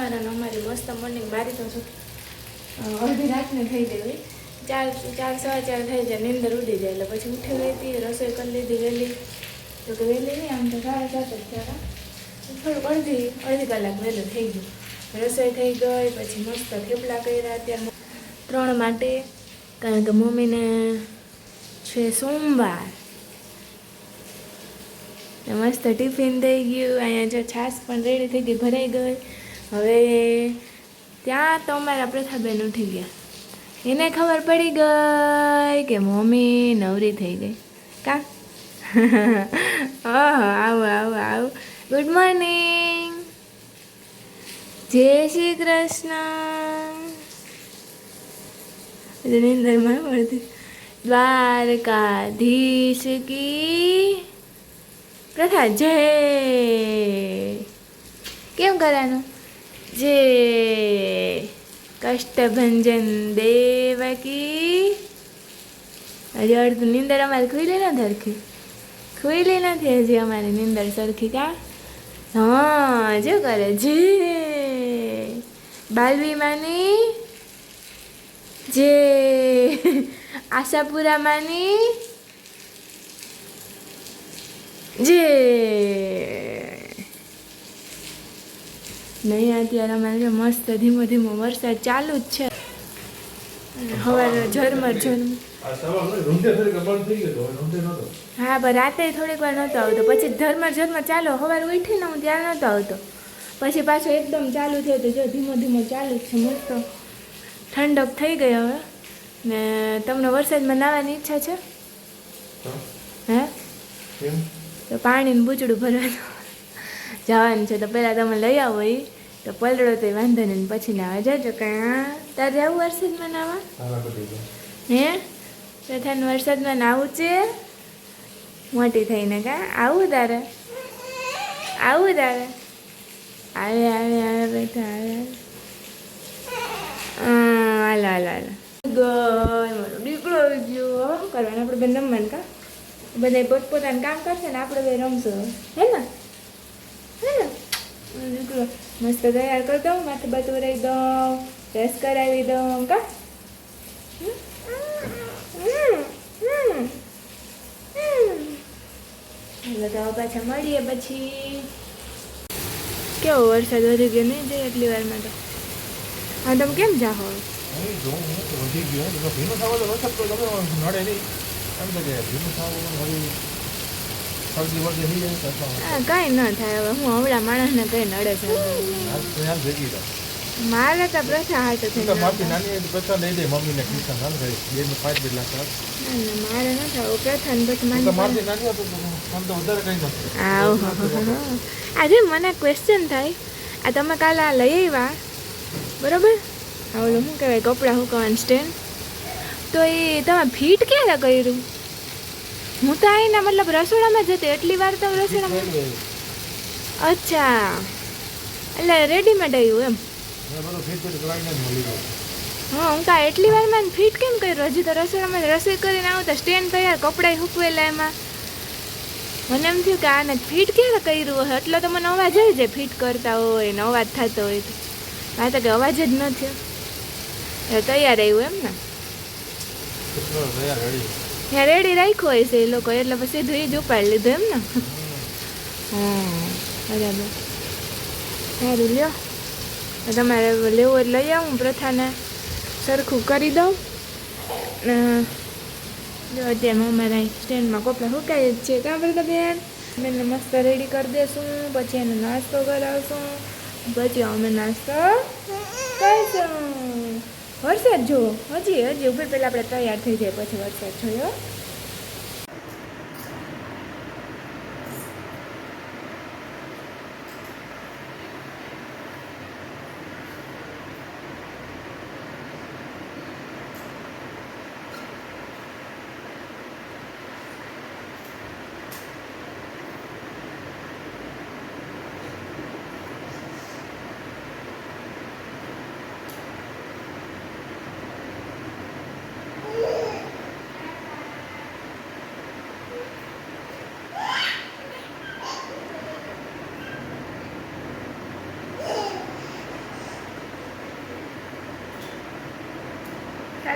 અમારા અમારી મસ્ત મોર્નિંગ મારી તો શું અડધી રાતને થઈ ગઈ ચાર ચાર સવા ચાર થઈ જાય, નીંદર ઉડી જાય, એટલે પછી ઉઠી ગઈ હતી રસોઈ કરી લીધી વહેલી. તો કે વહેલી નહીં, આમ તો સાડા સાત જ ત્યારે થોડુંક અડધી અડધી કલાક વહેલું થઈ ગયું. રસોઈ થઈ ગઈ, પછી મસ્ત થેપલા કર્યા અત્યારે ત્રણ માટે. કારણ કે મમ્મીને છે સોમવાર. મસ્ત ટિફિન થઈ ગયું, અહીંયા જો છાશ પણ રેડી થઈ ગઈ, ભરાઈ ગઈ. હવે ત્યાં તો મારા પ્રથાબેન ઉઠી ગયા. એને ખબર પડી ગઈ કે મમ્મી નવરી થઈ ગઈ. કા? ઓહો, આવો આવો આવો. ગુડ મોર્નિંગ જય શ્રી કૃષ્ણ. નિંદરમાં પડતી દ્વારકાધીશ કી પ્રથા, જય. કેમ કરવાનું જય કષ્ટભંજન દેવકી. હજી અડધું નીંદર અમારે ખુલી નથી સરખી ખુલી નથી હજી અમારી નીંદર સરખી કા? હા, જો કરે જે. બાલવીમાની જે આશાપુરામાંની જે નહીં અત્યારે અમારે મસ્ત ધીમો ધીમો વરસાદ ચાલુ જ છે. સવારે ઝરમર ઝરમર. હા પણ રાતે થોડીક વાર નહોતો આવતો. પછી ઝરમર ઝરમર ચાલો સવારે ઉઠીને હું ત્યારે નહોતો આવતો. પછી પાછો એકદમ ચાલુ થયો તો જો ધીમો ધીમો ચાલુ જ છે મસ્ત. ઠંડક થઈ ગઈ હવે. ને તમને વરસાદમાં નાવાની ઈચ્છા છે? હે? તો પાણીનું બૂચડું ભરવાનું. જવાનું છે તો પહેલાં તમે લઈ આવો એ તો પલડો તો વાંધો નહીં ને પછી આવે જજો કાં તારે આવું વરસાદમાં નાવા? હે? તો થાય વરસાદમાં નાવું છે? મોટી થઈને કા? આવું તારે? આવું તારે? આવે આવે આવે બેઠા આવે હાલો હાલો હાલો. ગઈ મારો દીકરો આવી ગયો. કરવાનું? આપણે બધા રમવાનું કા? બધા પોતપોતાનું કામ કરશે ને આપણે બે રમશું. હે ને? દીકરો મસ્ત તૈયાર કરી દઉં, માથે બધું રહી દઉં, રસ કરાવી દઉં, કા? તો પાછા મળીએ પછી. કેવો વરસાદ વધી ગયો? નહીં જાય એટલી વારમાં તો હા, તમે કેમ જાઓ તો નડે કાંઈ ન થાય. હવે હું હમણાં માણસ ને કંઈ નડે છે. મારે તો પ્રથા હાથ થઈ તો માફી નાની બધા લઈ દે મમ્મીને ટ્યુશન. હાલ ભાઈ બે ને પાંચ બે લાખ મારે ન થાય. પ્રથા ને પછી માની મારી નાની તો આમ તો વધારે કઈ નથી. આવો આજે મને ક્વેશ્ચન થાય. આ તમે કાલે આ લઈ આવ્યા. બરોબર? ઓલું શું કહેવાય? કપડાં સુકવાનું સ્ટેન્ડ તો એ તમે ફીટ ક્યારે કર્યું? હું તો અહીંના મતલબ રસોડામાં જતી એટલી વાર તો રસોડામાં અચ્છા. એટલે રેડીમેડ આવ્યું એમ. હા હું કાં એટલી વારમાં ફિટ કેમ કર્યું? હજી તો રસોડામાં રસોઈ કરીને આવું તો સ્ટેન્ડ તૈયાર કપડાં હૂકવેલા એમાં. મને એમ થયું કે આને ફિટ ક્યારે કર્યું હોય? એટલે તો મને અવાજ આવી જાય ફિટ કરતા હોય ને અવાજ થતો હોય તો. આ તો કે અવાજ જ ન થયો. તૈયાર આવ્યું એમ ને. રેડી રાખ્યો હોય છે એ લોકો એટલે પછી સીધું એ જ ઉપાડી લીધું એમ ને હા બરાબર. સારું લ્યો. તમારે લેવું હોય લઈ આવું પ્રથાને સરખું કરી દઉં. જો અત્યારે અમારા સ્ટેન્ડમાં કપડાં સુકાય જ છે. કાં બધા બેન? બેનને મસ્ત રેડી કરી દેશું પછી એને નાસ્તો કરાવશું પછી અમે નાસ્તો કરીશું. વરસાદ જુઓ. હજી હજી ઉપર પહેલાં આપણે તૈયાર થઈ જાય પછી વરસાદ જોયો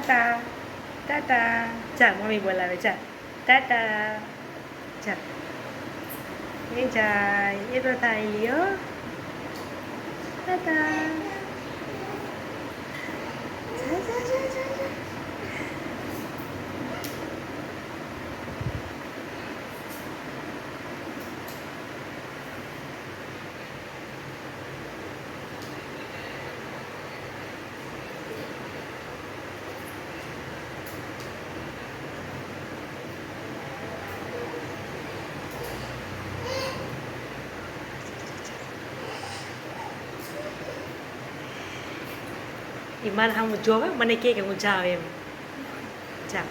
ટાટા ટાટા જા મમ્મી બોલાવે જા ટાટા જા એ જાય એ તો થાય લ્યો ટાટા જા, જા, જા, જા, એ મારા હું જોવે મને કહે કે હું જાઉં એમ. જા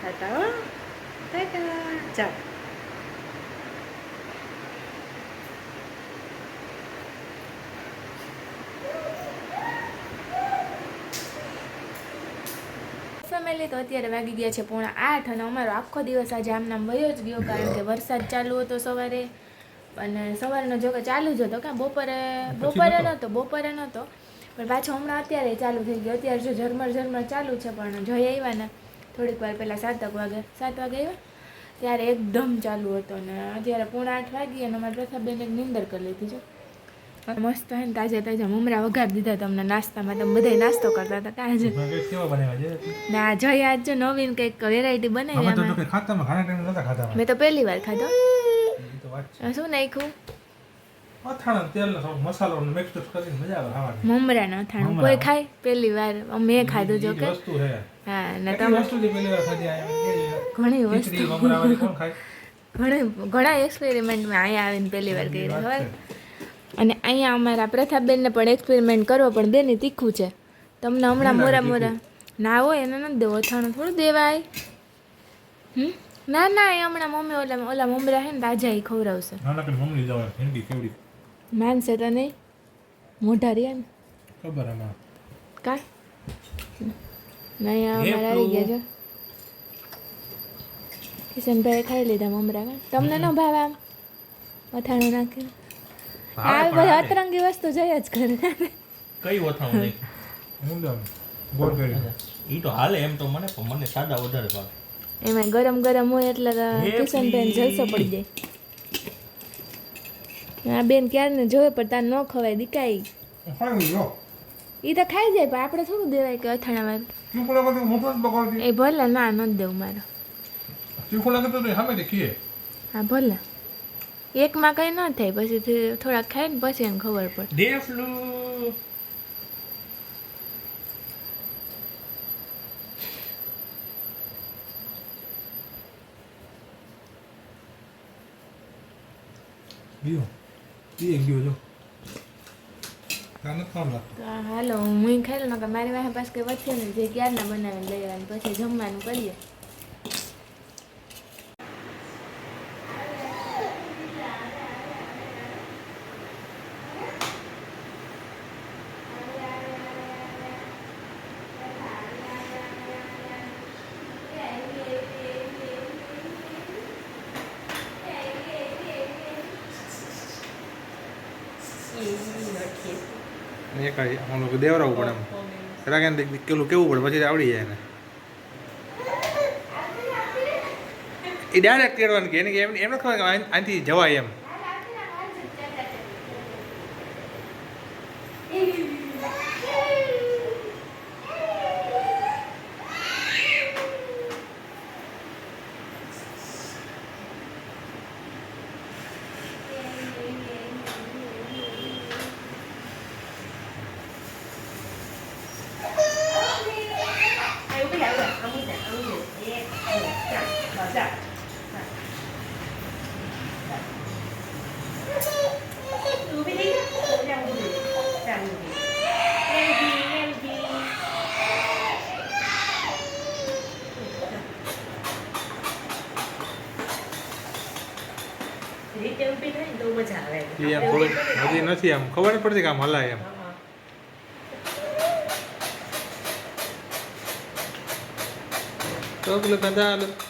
ટાટા હો. જા ફેમિલી તો અત્યારે વાગી ગયા છે પોણા આઠ અને અમારો આખો દિવસ આજે આમ નામ વયો જ ગયો કારણ કે વરસાદ ચાલુ હતો સવારે. અને સવારનો જોકે ચાલુ જ હતો. કાં બપોરે બપોરે નહોતો બપોરે નહોતો. પણ પાછો હમણાં અત્યારે ચાલુ થઈ ગયો. અત્યારે જો ઝરમર ઝરમર ચાલુ છે પણ જઈ આવ્યા ને. થોડીક વાર પહેલાં સાતક વાગે સાત વાગે આવ્યા. ત્યારે એકદમ ચાલુ હતો ને. અત્યારે પોણા આઠ વાગી અને અમારા પ્રથાબેન એક નિંદર કરી લીધી છે મસ્ત હોય ને તાજે તાજા મમરા વઘાર દીધા તમને નાસ્તામાં. તમે બધા નાસ્તો કરતા હતા કઈ ના જઈ આજ જો નવીન કંઈક વેરાયટી બનાવી. મેં તો પહેલી વાર ખાધો. શું નાખ્યું? અથાણા થોડો મસાલો મિક્સ કરીને મજા આવે ખાવાની. મમરાનો અથાણું. કોઈ ખાય? પહેલી વાર મેં ખાધું જો કે. વસ્તુ હે હા ને તમે વસ્તુ જે પહેલી વાર ખાધી ઘણી વસ્તુ. કોણ ખાય? ઘણી ઘણા એક્સપેરિમેન્ટ મેં અહીંયા આવીને પહેલી વાર કરી ખબર અને અહીંયા અમારા પ્રથાબેનને પણ એક્સપેરિમેન્ટ કરવો પણ બેની તીખું છે. તમને હમણાં મોરા મોરા ના હોય એને નથી દેવો. અથાણું થોડું દેવાય. હમ? ના ના એ હમણાં મમ્મી ઓલા ઓલા મમરા હે ને તાજા એ ખવડાવશે. નાનકડી મમ્મી જવા હિન્દી કેવડી. માનશે તો નહીં મોઢા રહ્યા ને ખબર એમાં. કા નહીં અમારે આવી ગયા છો કિશનભાઈ ખાઈ લીધા મમરા તમને ન ભાવે આમ? અથાણું નાખે આ બધી અતરંગી વસ્તુ જઈ જ કરે કઈ વથાણું નહીં? હું લેવાનું ગોળ કરી ઈ તો હાલે એમ તો મને પણ મને સાદા વધારે ભાવે. એમાં ગરમ ગરમ હોય એટલે કિશનભાઈ જલસો પડી જાય. આ બેન ક્યારને જોવે પણ તાર ન ખવાય દીકાઈ. એ તો ખાઈ જાય પણ આપણે થોડું દેવાય કે અથાણા વાર ચીકુલા બધું મોટો જ બગાડતી એ ભલે ના ન દેવું મારો. હા ભલે. એકમાં કંઈ ન થાય પછી થોડાક ખાય ને પછી એને ખબર પડે. ગયો પીએ ગયો જો હાલો હું ખાઈ લઉં કે મારી પાસે પાસે કે વચ્ચે જે ક્યારના બનાવીને લઈ આવવાનું પછી જમવાનું કરીએ એ કઈ આમ લોકો દેવરાવું પડે એમ. રાગે કેવું પડે, પછી આવડી જાય ને. એ ડાયરેક્ટ કરવાનું કે, એને એમ એમ ખબર કે આન- આનાથી જવાય એમ. રીતે ઊભી થાય ને તો મજા આવે એ એમ થોડુંક હજી નથી આમ ખબર નથી પડતી કે આમ હલાય એમ હા. તો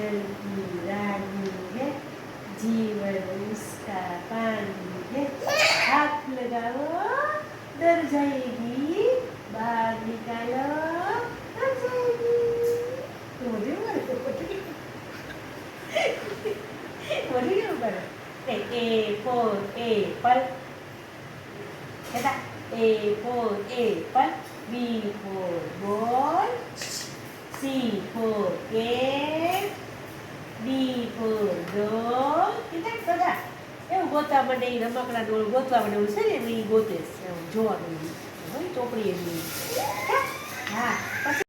પેલું કાંદા હાલો मछली जल की रानी है जीवन उसका पानी है हाथ लगाओ डर जाएगी बाहर निकालो डर जाएगी तो मुझे मारे तो पता What do you know? A, A for apple. Kata A for apple. B for ball. C for cat. Dog. Kita બધા એવું ગોતવા માંડે એ રમકડા ડોળ ગોતવા માંડે એવું છે ને એ ગોતે છે. જોવાનું ચોપડી એની હા.